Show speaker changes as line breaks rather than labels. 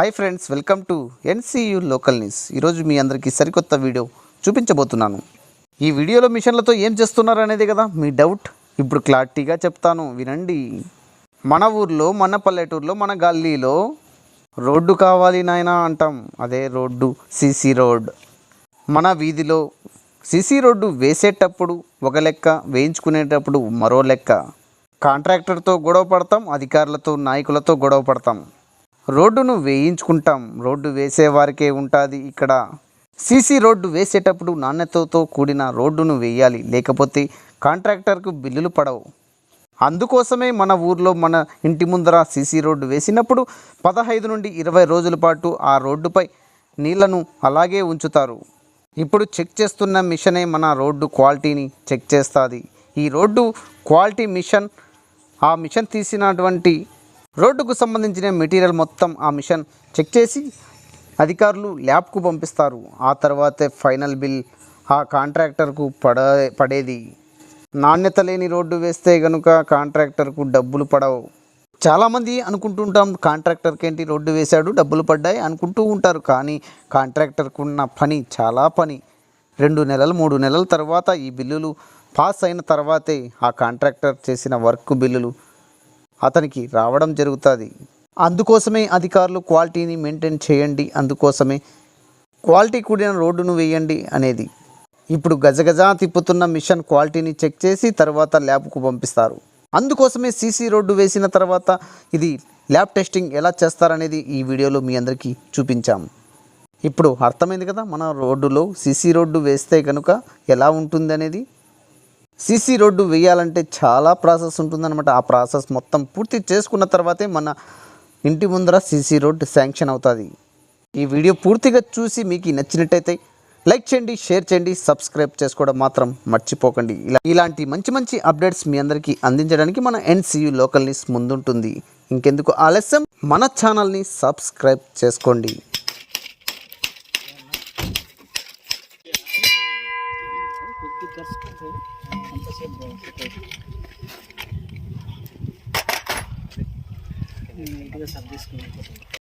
hi friends welcome to NCU local news ఈరోజు మీ అందరికీ సరికొత్త వీడియో చూపించబోతున్నాను ఈ వీడియోలో మిషన్లతో ఏం చేస్తున్నారు అనేది కదా మీ డౌట్ ఇప్పుడు క్లారిటీగా చెప్తాను వినండి మన ఊర్లో మన పల్లెటూరులో మన గల్లీలో రోడ్డు కావాలి నాయన అంటాం అదే రోడ్డు సీసీ రోడ్ మన వీధిలో సీసీ రోడ్డు వేసేటప్పుడు ఒక లెక్క వేయించుకునేటప్పుడు మరో లెక్క కాంట్రాక్టర్తో గొడవ పడతాం అధికారులతో నాయకులతో గొడవ పడతాం రోడ్డును వేయించుకుంటాం రోడ్డు వేసేవారికే ఉంటుంది ఇక్కడ సీసీ రోడ్డు వేసేటప్పుడు నాణ్యతతో కూడిన రోడ్డును వేయాలి లేకపోతే కాంట్రాక్టర్కు బిల్లులు పడవు అందుకోసమే మన ఊర్లో మన ఇంటి ముందర సీసీ రోడ్డు వేసినప్పుడు పదహైదు నుండి ఇరవై రోజుల పాటు ఆ రోడ్డుపై నీళ్లను అలాగే ఉంచుతారు ఇప్పుడు చెక్ చేస్తున్న మిషనే మన రోడ్డు క్వాలిటీని చెక్ చేస్తుంది ఈ రోడ్డు క్వాలిటీ మిషన్ ఆ మిషన్ తీసినటువంటి రోడ్డుకు సంబంధించిన మెటీరియల్ మొత్తం ఆ మిషన్ చెక్ చేసి అధికారులు ల్యాబ్కు పంపిస్తారు ఆ తర్వాతే ఫైనల్ బిల్ ఆ కాంట్రాక్టర్కు పడ పడేది నాణ్యత లేని రోడ్డు వేస్తే కనుక కాంట్రాక్టర్కు డబ్బులు పడవు చాలామంది అనుకుంటుంటాం కాంట్రాక్టర్కి ఏంటి రోడ్డు వేశాడు డబ్బులు పడ్డాయి అనుకుంటూ ఉంటారు కానీ కాంట్రాక్టర్కు ఉన్న పని చాలా పని రెండు నెలలు మూడు నెలల తర్వాత ఈ బిల్లులు పాస్ అయిన తర్వాతే ఆ కాంట్రాక్టర్ చేసిన వర్క్ బిల్లులు అతనికి రావడం జరుగుతుంది అందుకోసమే అధికారులు క్వాలిటీని మెయింటైన్ చేయండి అందుకోసమే క్వాలిటీ కూడిన రోడ్డును వేయండి అనేది ఇప్పుడు గజగజా తిప్పుతున్న మిషన్ క్వాలిటీని చెక్ చేసి తర్వాత ల్యాబ్కు పంపిస్తారు అందుకోసమే సీసీ రోడ్డు వేసిన తర్వాత ఇది ల్యాబ్ టెస్టింగ్ ఎలా చేస్తారనేది ఈ వీడియోలో మీ అందరికీ చూపించాము ఇప్పుడు అర్థమైంది కదా మన రోడ్డులో సీసీ రోడ్డు వేస్తే కనుక ఎలా అనేది సీసీ రోడ్డు వేయాలంటే చాలా ప్రాసెస్ ఉంటుందన్నమాట ఆ ప్రాసెస్ మొత్తం పూర్తి చేసుకున్న తర్వాతే మన ఇంటి ముందర సీసీ రోడ్డు శాంక్షన్ అవుతుంది ఈ వీడియో పూర్తిగా చూసి మీకు నచ్చినట్టయితే లైక్ చేయండి షేర్ చేయండి సబ్స్క్రైబ్ చేసుకోవడం మాత్రం మర్చిపోకండి ఇలా ఇలాంటి మంచి మంచి అప్డేట్స్ మీ అందరికీ అందించడానికి మన ఎన్సియు లోకల్ న్యూస్ ముందుంటుంది ఇంకెందుకు ఆలస్యం మన ఛానల్ని సబ్స్క్రైబ్ చేసుకోండి ఎట్టి కరుచుకుంటే అంతసేపు నీట్గా సర్దేసుకుని